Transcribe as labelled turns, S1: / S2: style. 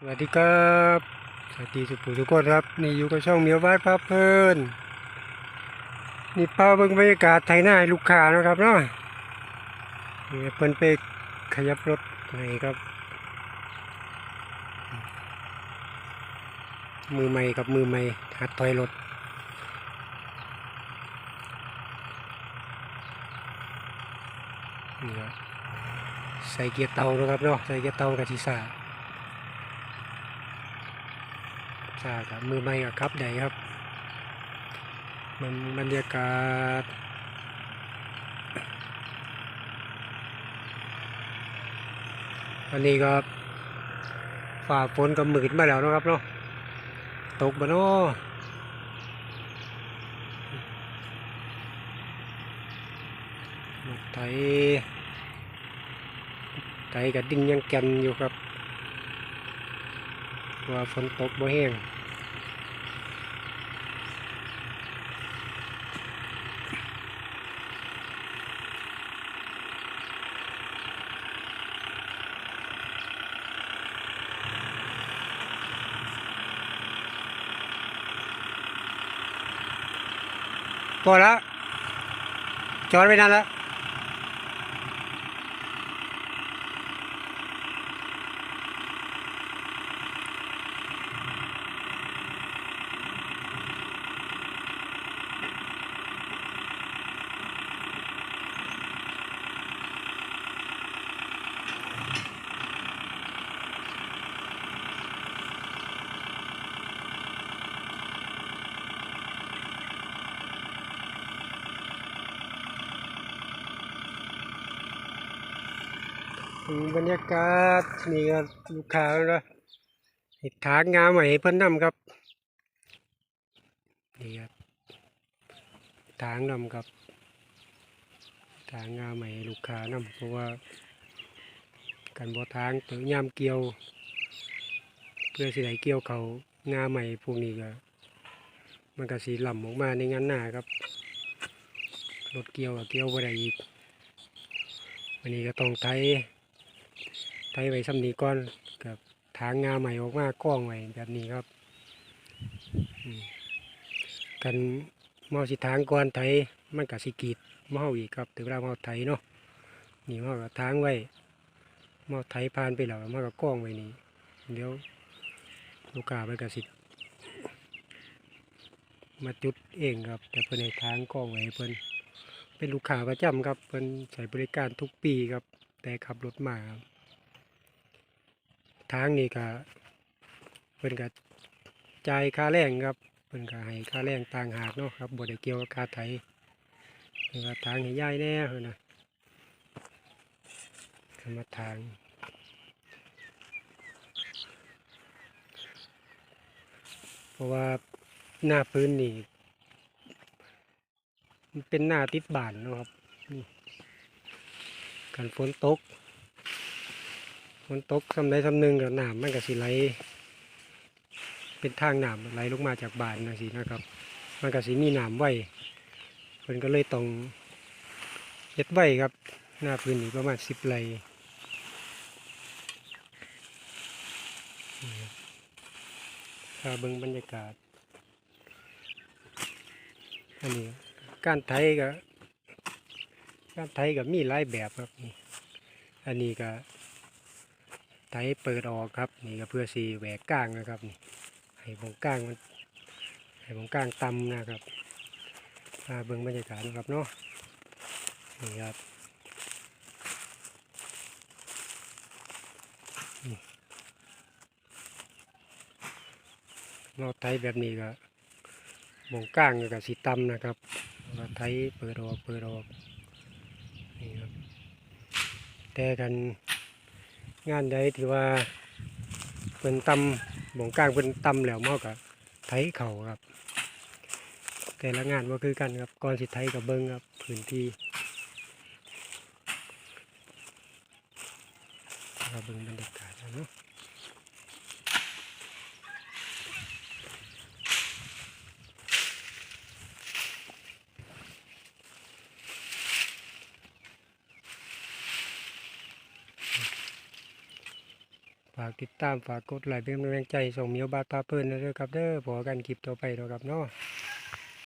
S1: สวัสดีครับ สวัสดีทุกผู้ทุกคนครับ นี่อยู่กับช่องเมียวบ้านพาเพลินนี่พาเบิ่งบรรยากาศไทยหน้าให้ลูกค้านะครับเนาะนี่เพิ่นไปขยับรถไหนครับ มือใหม่กับมือใหม่หัดถอยรถนี่ครับใส่เกียร์เตานะครับเนาะใส่เกียร์เตากับทีซ่า ซากับมือใหม่กับครับใดครับ มันบรรยากาศอันนี้ก็ฝ่าฝนกับมืดมาแล้วนะครับเนาะตกมาเนาะรถไถไถกับดิ้งยังแกนอยู่ครับว่าฝนตกบ่แห้ง ตัแล้วจอดไปนานแล้ว บรรยากาศนี่ก็ลูกค้าเนาะเห็ดถางงามใหม่เพิ่นนำครับนี่ครับถางนำครับถางงามใหม่ลูกค้านำเพราะว่ากันบ่ทางตัวยามเกี่ยว เพื่อสิได้เกี่ยวเขางาใหม่พวกนี้ก็มันก็สีหล่ำออกมาในงานหน้าครับรถเกี่ยวก็เกี่ยวบ่ได้อีกวันนี้ก็ต้องไถไถไว้ซ้ำนี้ก่อนกับทางงาใหม่ออกมากล้องไว้แบบนี้ครับอืมกันเมาสิทางก่อนไถมันกับสิกีดเมาอีกครับถึงเวลาเมาไถเนาะนี่เมากับทางไว้เมาไถผ่านไปแล้วเมากับกล้องไว้นี่เดี๋ยวลูกค้าไปกับสิมาจุดเองครับ แต่เพิ่นในทางกล้องไว้เพิ่นเป็นลูกค้าประจำครับเพิ่นใช้บริการทุกปีครับ แต่ขับรถมาครับ ทางนี้ก็เพิ่นก็จ่ายค่าแรงครับเพิ่นก็ให้ค่าแรงต่างหากเนาะครับบ่ได้เกี่ยวกับค่าไถเพิ่นก็ทางให้ยายแน่เพิ่นน่ะมาทางเพราะว่าหน้าพื้นนี่เป็นหน้าติดบานนะครับกันฝนตก ฝนตกสำใดสำหนึ่งกับหน้ำมันก็สิไหลเป็นทางหน้ำไหลลงมาจากบานนะสินะครับ มันก็สิมีหน้ำไว้เพิ่นก็เลยต้องเฮ็ดไว้ครับ หน้าพื้นที่ประมาณสิบไร่นี่ครับถ้าเบิ่งบรรยากาศ อันนี้การไถก็การไถก็มีหลายแบบครับ อันนี้ก็ ไถเปิดออกครับ นี่ก็เพื่อสีแหวกก้างนะครับนี่ให้วงก้างมันให้วงก้างต่ำนะครับมาเบิ่งบรรยากาศนะครับเนาะนี่ครับนี่เราไถแบบนี้ก็วงก้างก็สีต่ำนะครับเราไถเปิดออกเปิดออกนี่ครับแต่กัน งานใดที่ว่าเป็นตำหมองกลางเป็นตำแล้วมากกับไทยเขาครับ แต่ละงานว่าคือกันครับก่อนสิไทยกับเบิ้งครับพื้นที่เราเบิ้งบรรยากาศนะ ฝากติดตามฝากกดไลค์เป็นกำลังใจส่งเมียวบาดพาเพิ่นนะเด้อครับเด้อพอกันคลิปต่อไปเนาะครับเนาะ